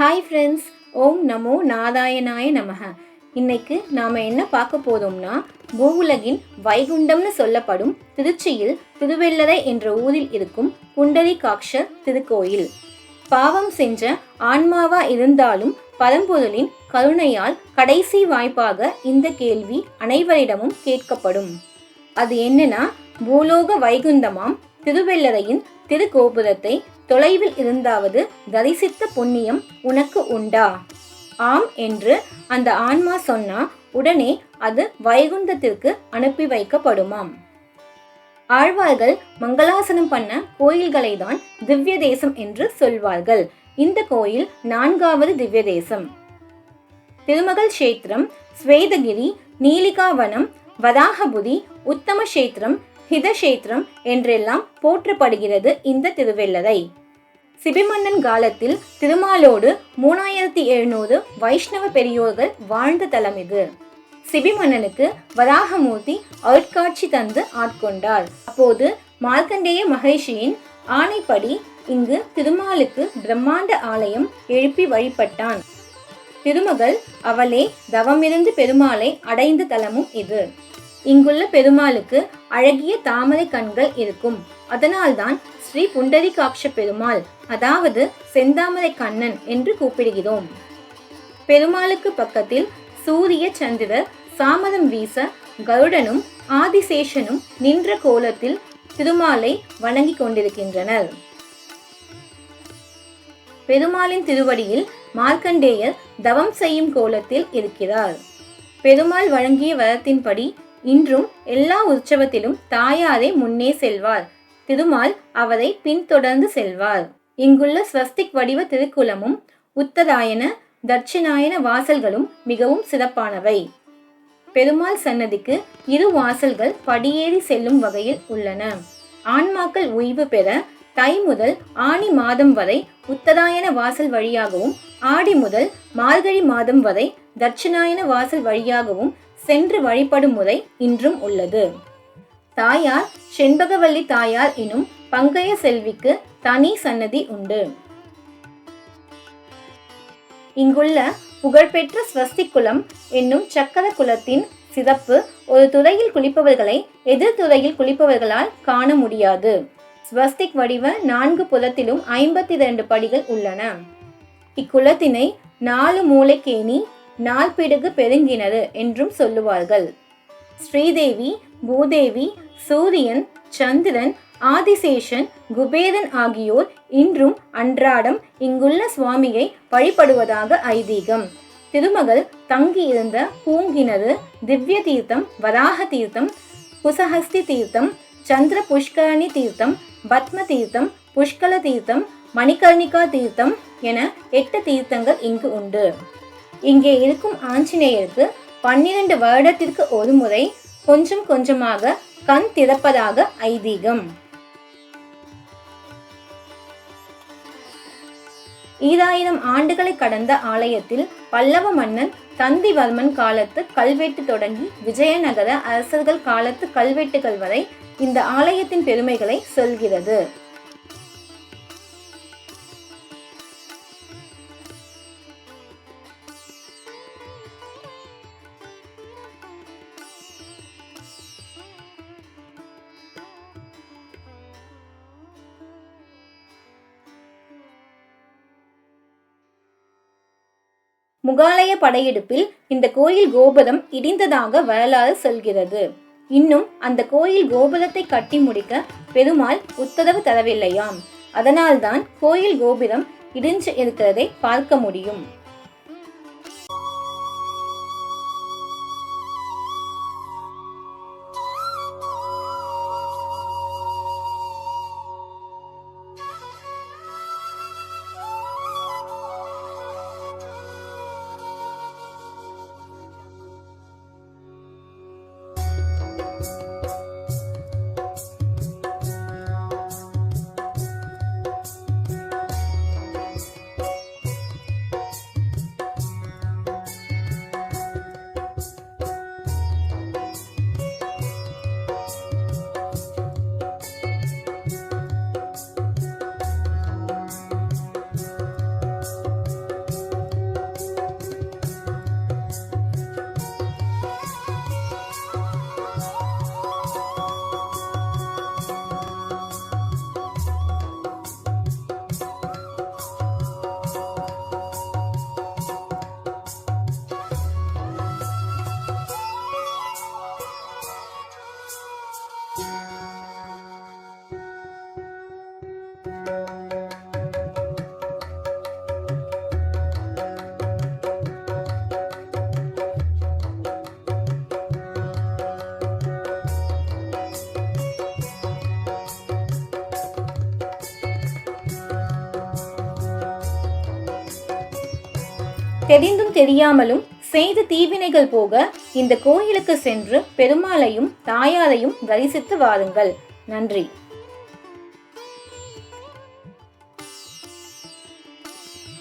Hi friends ஓம் நமோ நாராயணாய நமக. இன்னைக்கு நாம் என்ன பார்க்க போதோம்னா பூவுலகின் வைகுண்டம்னு சொல்லப்படும் திருச்சியில் திருவெள்ளரை என்ற ஊரில் இருக்கும் புண்டரிகாக்ஷர் திருக்கோயில். பாவம் செஞ்ச ஆன்மாவா இருந்தாலும் பரம்பொருளின் கருணையால் கடைசி வாய்ப்பாக இந்த கேள்வி அனைவரிடமும் கேட்கப்படும். அது என்னன்னா பூலோக வைகுந்தமாம் திருவெள்ளரையின் திருக்கோபுரத்தை தொலைவில் இருந்தாவது தரிசித்த புண்ணியம் உனக்கு உண்டா? ஆம் என்று அந்த ஆன்மா சொன்னா உடனே அது வைகுந்தத்திற்கு அனுப்பி வைக்கப்படுமாம். ஆழ்வார்கள் மங்களாசனம் பண்ண கோயில்களை தான் திவ்ய தேசம் என்று சொல்வார்கள். இந்த கோயில் நான்காவது திவ்ய தேசம் திருமகள் கஷேத்திரம் ஸ்வேதகிரி நீலிகாவனம் வராகபுரி உத்தம கஷேத்திரம் ஹிதக்ஷேத்திரம் என்றெல்லாம் போற்றப்படுகிறது இந்த திருவெள்ளரை சிபிமன்னன் காலத்தில் திருமாலோடு மூணாயிரத்தி எழுநூறு வைஷ்ணவ பெரியோர்கள் வாழ்ந்த தலம் இது. சிபிமன்னனுக்கு வராகமூர்த்தி அருட்காட்சி தந்து ஆட்கொண்டார். அப்போது மார்க்கண்டேய மகேஷியின் ஆணைப்படி இங்கு திருமாலுக்கு பிரம்மாண்ட ஆலயம் எழுப்பி வழிபட்டான். திருமகள் அவளே தவமிருந்து பெருமாளை அடைந்த தலமும் இது. இங்குள்ள பெருமாளுக்கு அழகிய தாமரை கண்கள் இருக்கும். அதனால்தான் ஸ்ரீ புண்டரிகாட்ச பெருமாள் அதாவது செந்தாமரை கண்ணன் என்று கூப்பிடுகிறோம். பெருமாளுக்கு பக்கத்தில் சூரிய சந்திரர் சாமரம் வீச கருடனும் ஆதிசேஷனும் நின்ற கோலத்தில் திருமாலை வணங்கிக் கொண்டிருக்கின்றனர். பெருமாளின் திருவடியில் மார்க்கண்டேயர் தவம் செய்யும் கோலத்தில் இருக்கிறார். பெருமாள் வழங்கிய வரத்தின்படி இன்றும் எல்லா உற்சவத்திலும் தாயாரே முன்னே செல்வார். திருமால் அவரை பின்தொடர்ந்து செல்வார். இங்குள்ள ஸ்வஸ்திக் வடிவ திருக்குலமும் உத்தராயண தட்சிணாயன வாசல்களும் மிகவும் சிறப்பானவை. பெருமாள் சன்னதிக்கு இரு வாசல்கள் படியேறி செல்லும் வகையில் உள்ளன. ஆன்மாக்கள் ஓய்வு பெற தை முதல் ஆணி மாதம் வரை உத்தராயண வாசல் வழியாகவும் ஆடி முதல் மார்கழி மாதம் வரை தட்சிணாயன வாசல் வழியாகவும் சென்று வழிபடும் முறை இன்றும் உள்ளது. தாயார் செண்பகவல்லி தாயார் எனும் பங்கைய செல்விக்கு தனி சன்னதி உண்டு. இங்குள்ள புகழ்பெற்ற ஸ்வஸ்தி குலம் என்னும் சக்கர குலத்தின் சிறப்பு ஒரு துறையில் குளிப்பவர்களை எதிர் துறையில் குளிப்பவர்களால் காண முடியாது. ஸ்வஸ்திக் வடிவ நான்கு புலத்திலும் ஐம்பத்தி இரண்டு படிகள் உள்ளன. இக்குலத்தினை நாலு மூளைக்கேணி நால்பிடுகு பெருங்கிணறு என்றும் சொல்லுவார்கள். ஸ்ரீதேவி பூதேவி சூரியன் சந்திரன் ஆதிசேஷன் குபேரன் ஆகியோர் இன்றும் அன்றாடம் இங்குள்ள சுவாமியை வழிபடுவதாக ஐதீகம். திருமகள் தங்கியிருந்த பூங்கிணறு திவ்ய தீர்த்தம் வராக தீர்த்தம் குசஹஸ்தி தீர்த்தம் சந்திர புஷ்கரணி தீர்த்தம் பத்ம தீர்த்தம் புஷ்கல தீர்த்தம் மணிகர்ணிகா தீர்த்தம் என எட்டு தீர்த்தங்கள் இங்கு உண்டு. இங்கே இருக்கும் ஆஞ்சநேயருக்கு பன்னிரண்டு வருடத்திற்கு ஒரு முறை கொஞ்சம் கொஞ்சமாக கண் திறப்பதாக ஐதீகம். ஈராயிரம் ஆண்டுகளை கடந்த ஆலயத்தில் பல்லவ மன்னன் தந்திவர்மன் காலத்து கல்வெட்டு தொடங்கி விஜயநகர அரசர்கள் காலத்து கல்வெட்டுகள் வரை இந்த ஆலயத்தின் பெருமைகளை சொல்கிறது. முகாலய படையெடுப்பில் இந்த கோயில் கோபுரம் இடிந்ததாக வரலாறு சொல்கிறது. இன்னும் அந்த கோயில் கோபுரத்தை கட்டி முடிக்க பெருமாள் உத்தரவு தரவில்லையாம். அதனால்தான் கோயில் கோபுரம் இடிஞ்சு இருக்கிறதை பார்க்க முடியும். தெரிந்தும் தெரியாமலும் செய்து தீவினைகள் போக இந்த கோயிலுக்கு சென்று பெருமாளையும் தாயாரையும் தரிசித்து வாருங்கள். நன்றி.